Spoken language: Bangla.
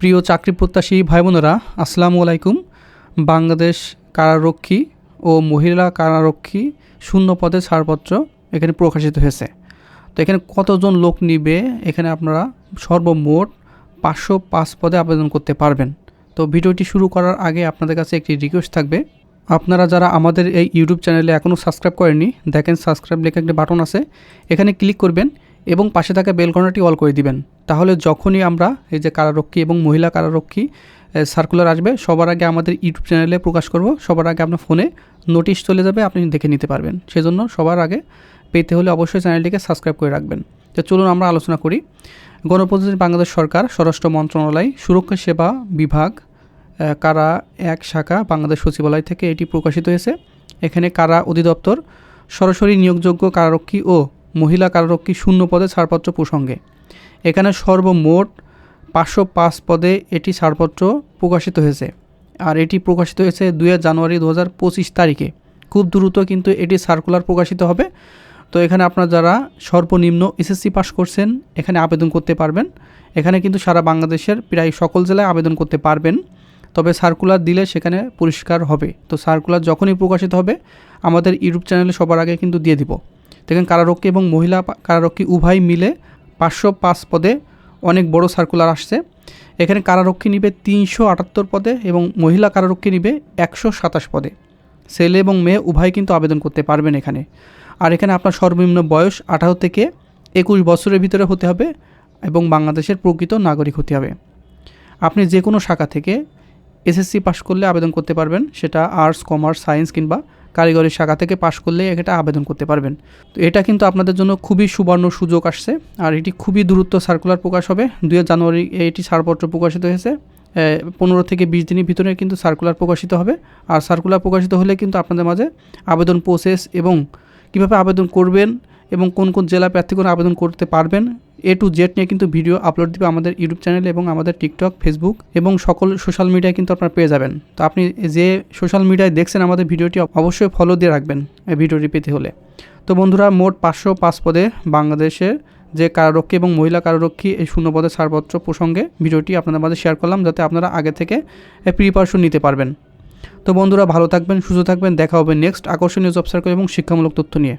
প্রিয় চাকরি প্রত্যাশী ভাই বোনেরা আসসালামু আলাইকুম। বাংলাদেশ কারারক্ষী ও মহিলা কারারক্ষী শূন্য পদে ছাড়পত্র এখানে প্রকাশিত হয়েছে। তো এখানে কতজন লোক নিবে? এখানে আপনারা সর্বমোট পাঁচশো পাঁচ পদে আবেদন করতে পারবেন। তো ভিডিওটি শুরু করার আগে আপনাদের কাছে একটি রিকোয়েস্ট থাকবে। আপনারা যারা আমাদের এই ইউটিউব চ্যানেলে এখনও সাবস্ক্রাইব করেননি, দেখেন সাবস্ক্রাইব লেখা একটি বাটন আছে। এখানে ক্লিক করবেন এবং পাশে থাকা বেলকনাটি অল করে দিবেন। তাহলে যখনই আমরা এই যে কারারক্ষী এবং মহিলা কারারক্ষী সার্কুলার আসবে, সবার আগে আমাদের ইউটিউব চ্যানেলে প্রকাশ করব, সবার আগে আপনার ফোনে নোটিশ চলে যাবে, আপনি দেখে নিতে পারবেন। সেজন্য সবার আগে পেতে হলে অবশ্যই চ্যানেলটিকে সাবস্ক্রাইব করে রাখবেন। তো চলুন আমরা আলোচনা করি। গণপ্রজাতন্ত্রী বাংলাদেশ সরকার, স্বরাষ্ট্র মন্ত্রণালয়, সুরক্ষা সেবা বিভাগ কারা এক শাখা, বাংলাদেশ সচিবালয় থেকে এটি প্রকাশিত হয়েছে। এখানে কারা অধিদপ্তর, সরাসরি নিয়োগযোগ্য কারারক্ষী ও মহিলা কারারক্ষী শূন্য পদে ছাড়পত্র প্রসঙ্গে। এখানে সর্বমোট পাঁচশো পাঁচ পদে এটি ছাড়পত্র প্রকাশিত হয়েছে। আর এটি প্রকাশিত হয়েছে দুই জানুয়ারি দু পঁচিশ তারিখে। খুব দ্রুত কিন্তু এটি সার্কুলার প্রকাশিত হবে। তো এখানে আপনার যারা সর্বনিম্ন এসএসসি পাস করছেন, এখানে আবেদন করতে পারবেন। এখানে কিন্তু সারা বাংলাদেশের প্রায় সকল জেলায় আবেদন করতে পারবেন। তবে সার্কুলার দিলে সেখানে পরিষ্কার হবে। তো সার্কুলার যখনই প্রকাশিত হবে, আমাদের ইউটিউব চ্যানেলে সবার আগে কিন্তু দিয়ে দিব। দেখেন কারারক্ষী এবং মহিলা কারারক্ষী উভয় মিলে পাঁচশো পাঁচ পদে অনেক বড় সার্কুলার আসছে। এখানে কারারক্ষী নিবে তিনশো আটাত্তর পদে এবং মহিলা কারারক্ষী নিবে একশো সাতাশ পদে। ছেলে এবং মেয়ে উভয় কিন্তু আবেদন করতে পারবেন এখানে। আর এখানে আপনার সর্বনিম্ন বয়স আঠারো থেকে একুশ বছরের ভিতরে হতে হবে এবং বাংলাদেশের প্রকৃত নাগরিক হতে হবে। আপনি যে কোনো শাখা থেকে এসএসসি পাশ করলে আবেদন করতে পারবেন। সেটা আর্টস কমার্স সায়েন্স কিংবা কারিগরি শাখা থেকে পাশ করলে এটা আবেদন করতে পারবেন। তো এটা কিন্তু আপনাদের জন্য খুবই সুবর্ণ সুযোগ আসছে। আর এটি খুবই দ্রুত সার্কুলার প্রকাশ হবে। দুই জানুয়ারি এটি ছাড়পত্র প্রকাশিত হয়েছে। পনেরো থেকে বিশ দিনের ভিতরে কিন্তু সার্কুলার প্রকাশিত হবে। আর সার্কুলার প্রকাশিত হলে কিন্তু আপনাদের মাঝে আবেদন প্রসেস এবং কীভাবে আবেদন করবেন এবং কোন কোন জেলা প্রার্থীগণ আবেদন করতে পারবেন। এ টু জেড নিয়ে কিন্তু ভিডিও আপলোড দিবে আমাদের ইউটিউব চ্যানেল এবং আমাদের টিকটক ফেসবুক এবং সকল সোশ্যাল মিডিয়ায় কিন্তু আপনারা পেয়ে যাবেন। তো আপনি যে সোশ্যাল মিডিয়ায় দেখছেন আমাদের ভিডিওটি, অবশ্যই ফলো দিয়ে রাখবেন এই ভিডিওটি পেতে হলে। তো বন্ধুরা, মোট পাঁচশো পাঁচ পদে বাংলাদেশের যে কারারক্ষী এবং মহিলা কারারক্ষী এই শূন্য পদে ছাড়পত্র প্রসঙ্গে ভিডিওটি আপনাদের মাঝে শেয়ার করলাম, যাতে আপনারা আগে থেকে প্রিপারেশন নিতে পারবেন। তো বন্ধুরা, ভালো থাকবেন, সুস্থ থাকবেন, দেখা হবে নেক্সট আকর্ষণীয় জব সার্কেল এবং শিক্ষামূলক তথ্য নিয়ে।